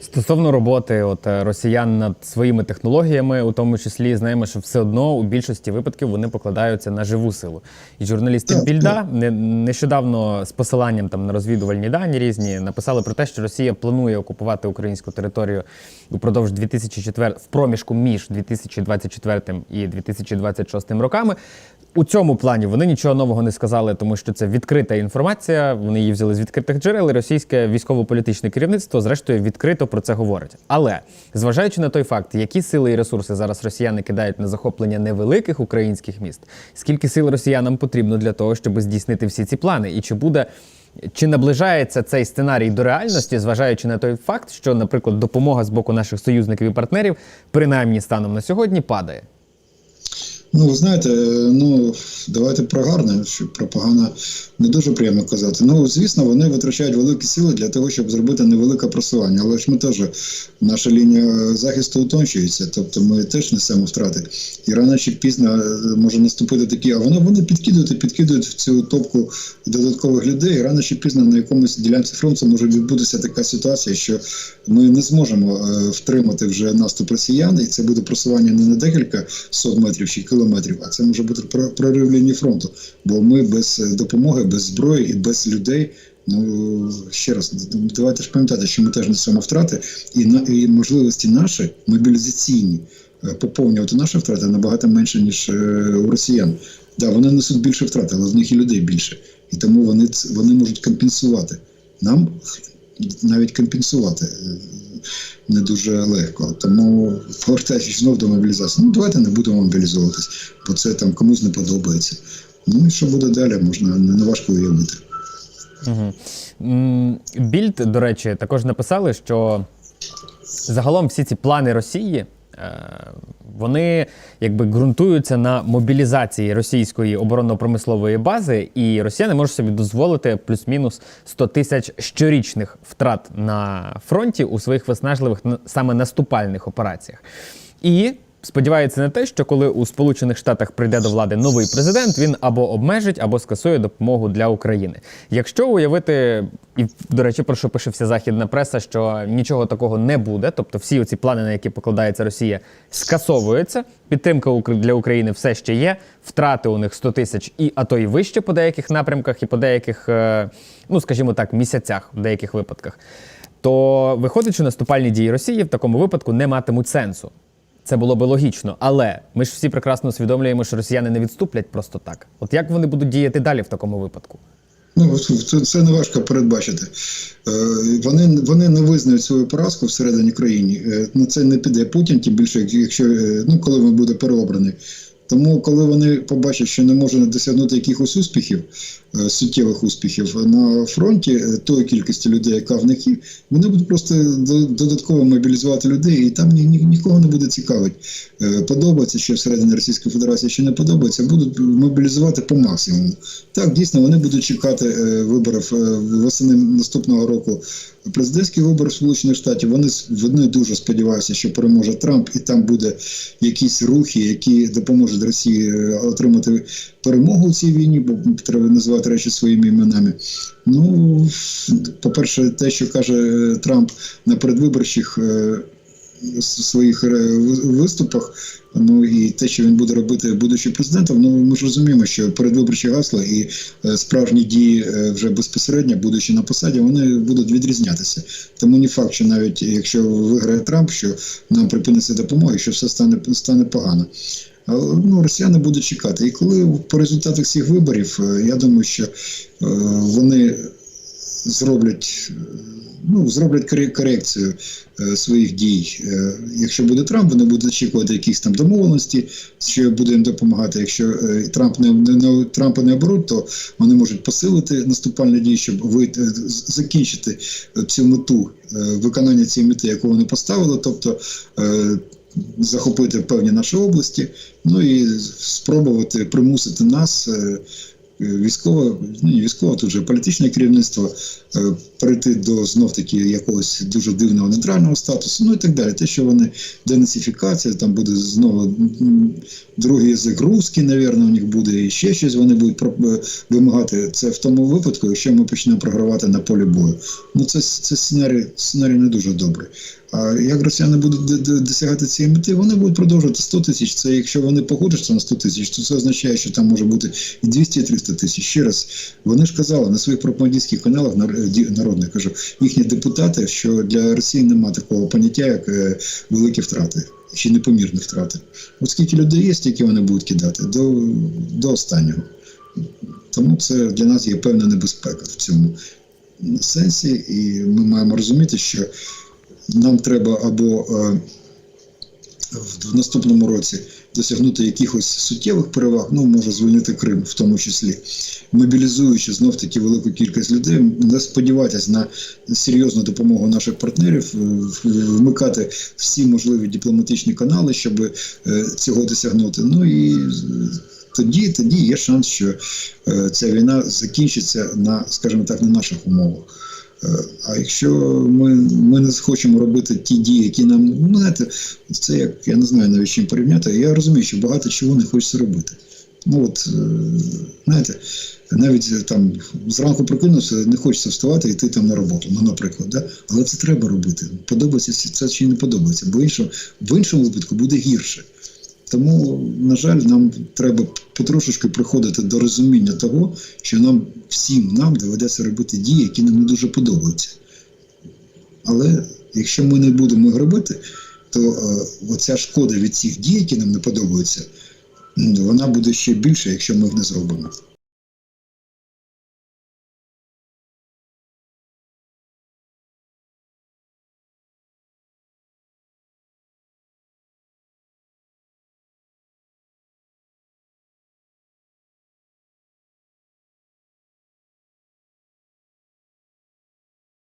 Стосовно роботи от е, росіян над своїми технологіями, у тому числі знаємо, що все одно у більшості випадків вони покладаються на живу силу. І журналісти Більда не, нещодавно з посиланням там на розвідувальні дані різні написали про те, що Росія планує окупувати українську територію упродовж 2004 в проміжку між 2024 і 2026 роками. У цьому плані вони нічого нового не сказали, тому що це відкрита інформація. Вони її взяли з відкритих джерел. і Російське військово-політичне керівництво, зрештою, відкрито про це говорить. Але зважаючи на той факт, які сили і ресурси зараз росіяни кидають на захоплення невеликих українських міст, скільки сил росіянам потрібно для того, щоб здійснити всі ці плани, і чи буде. Чи наближається цей сценарій до реальності, зважаючи на той факт, що, наприклад, допомога з боку наших союзників і партнерів, принаймні станом на сьогодні, падає? Ну, знаєте, ну давайте про гарне, що про погане не дуже приємно казати. Ну, звісно, вони витрачають великі сили для того, щоб зробити невелике просування. Але ж ми теж наша лінія захисту утончується, тобто ми теж несемо втрати. І рано чи пізно е, може наступити такі, а вони вони підкидують і підкидують в цю топку додаткових людей. І рано чи пізно на якомусь ділянці фронту може відбутися така ситуація, що ми не зможемо е, втримати вже наступ росіян, і це буде просування не на декілька сот метрів чи кілометрів, а це може бути про- прорив лінії фронту. Бо ми без е, допомоги, без зброї і без людей. Ну ще раз давайте ж пам'ятати, що ми теж несемо втрати, і на і можливості наші мобілізаційні е, поповнювати наші втрати набагато менше ніж е, у росіян. Да, вони несуть більше втрат, але в них і людей більше, і тому вони вони можуть компенсувати. Нам навіть компенсувати не дуже легко. Тому повертаючись знов до мобілізації, ну давайте не будемо мобілізовуватись, бо це там комусь не подобається. Ну і що буде далі, можна не важко уявити. Угу. Більд, до речі, також написали, що загалом всі ці плани Росії. Е, Вони якби ґрунтуються на мобілізації російської оборонно-промислової бази, і росіяни можуть собі дозволити плюс-мінус 100 тисяч щорічних втрат на фронті у своїх виснажливих на- саме наступальних операціях. І сподівається на те, що коли у Сполучених Штатах прийде до влади новий президент, він або обмежить, або скасує допомогу для України. Якщо уявити, і до речі, про що пише західна преса, що нічого такого не буде, тобто всі оці плани, на які покладається Росія, скасовуються. Підтримка для України все ще є. Втрати у них 100 тисяч і а то і вище по деяких напрямках, і по деяких, е, ну скажімо так, місяцях в деяких випадках. То виходить, що наступальні дії Росії в такому випадку не матимуть сенсу. Це було би логічно, але ми ж всі прекрасно усвідомлюємо, що росіяни не відступлять просто так. От як вони будуть діяти далі в такому випадку? Ну це, це не важко передбачити. Е, вони, вони не визнають свою поразку всередині країни. Е, на це не піде Путін, тим більше, якщо е, ну коли він буде переобраний. Тому, коли вони побачать, що не можна досягнути якихось успіхів, суттєвих успіхів на фронті е, тої кількості людей, яка в них є, вони будуть просто до- додатково мобілізувати людей, і там ні, ні- нікого не буде цікавить. Е, Подобається ще всередині Російської Федерації, чи не подобається, будуть мобілізувати по максимуму. Так, дійсно, вони будуть чекати е, виборів е, восени наступного року президентських виборів Сполучених Штатів. Вони вони дуже сподіваються, що переможе Трамп, і там буде якісь рухи, які допоможуть Росії е, отримати перемогу у цій війні, бо треба називати речі своїми іменами. Ну, по-перше, те, що каже Трамп на передвиборчих е, своїх е, виступах. Ну і те, що він буде робити, будучи президентом, ну ми ж розуміємо, що передвиборчі гасла і е, справжні дії вже безпосередньо, будучи на посаді, вони будуть відрізнятися. Тому не факт, що навіть якщо виграє Трамп, що нам припиниться допомога, що все стане стане погано. Але ну, росіяни будуть чекати. І коли по результатах цих виборів, е, я думаю, що е, вони зроблять. е, Ну, зроблять корекцію е, своїх дій. Е, якщо буде Трамп, вони будуть очікувати якісь там домовленості, що буде їм допомагати. Якщо е, Трамп не, не, Трампа не оберуть, то вони можуть посилити наступальні дії, щоб вийти, е, закінчити е, цю мету е, виконання цієї мети, яку вони поставили, тобто е, захопити певні наші області, ну і спробувати примусити нас. е, військове, ну не військове, тут вже політичне керівництво е, перейти до знов таки якогось дуже дивного нейтрального статусу, ну і так далі. Те, що вони денацифікація, там буде знову другий язик русський, навірно, у них буде і ще щось. Вони будуть е, вимагати. Це в тому випадку, якщо ми почнемо програвати на полі бою. Ну це, це сценарій, сценарій не дуже добрий. А як росіяни будуть досягати цієї мети, вони будуть продовжувати 100 тисяч. Це якщо вони погодяться на 100 тисяч, то це означає, що там може бути і 200, і 300 тисяч. Ще раз, вони ж казали на своїх пропагандистських каналах нар- народних, кажу, їхні депутати, що для Росії немає такого поняття, як е, великі втрати. Чи непомірні втрати. От скільки людей є, стільки вони будуть кидати до, до останнього. Тому це для нас є певна небезпека в цьому сенсі, і ми маємо розуміти, що нам треба або е, в наступному році досягнути якихось суттєвих переваг, ну може звільнити Крим в тому числі, мобілізуючи знов таки велику кількість людей, не сподіватися на серйозну допомогу наших партнерів, е, вмикати всі можливі дипломатичні канали, щоб е, цього досягнути. Ну і тоді, тоді є шанс, що ця війна закінчиться на, скажімо так, на наших умовах. А якщо ми, ми не хочемо робити ті дії, які нам, ну знаєте, це як я не знаю навіть чим порівняти. Я розумію, що багато чого не хочеться робити. Ну от, е, знаєте, навіть е, там зранку прокинувся, не хочеться вставати і йти там на роботу, ну, наприклад, да? але це треба робити. Подобається це чи не подобається, бо іншому, в іншому випадку буде гірше. Тому, на жаль, нам треба потрошечки приходити до розуміння того, що нам всім нам доведеться робити дії, які нам не дуже подобаються. Але якщо ми не будемо їх робити, то е, оця шкода від цих дій, які нам не подобаються, вона буде ще більше, якщо ми їх не зробимо.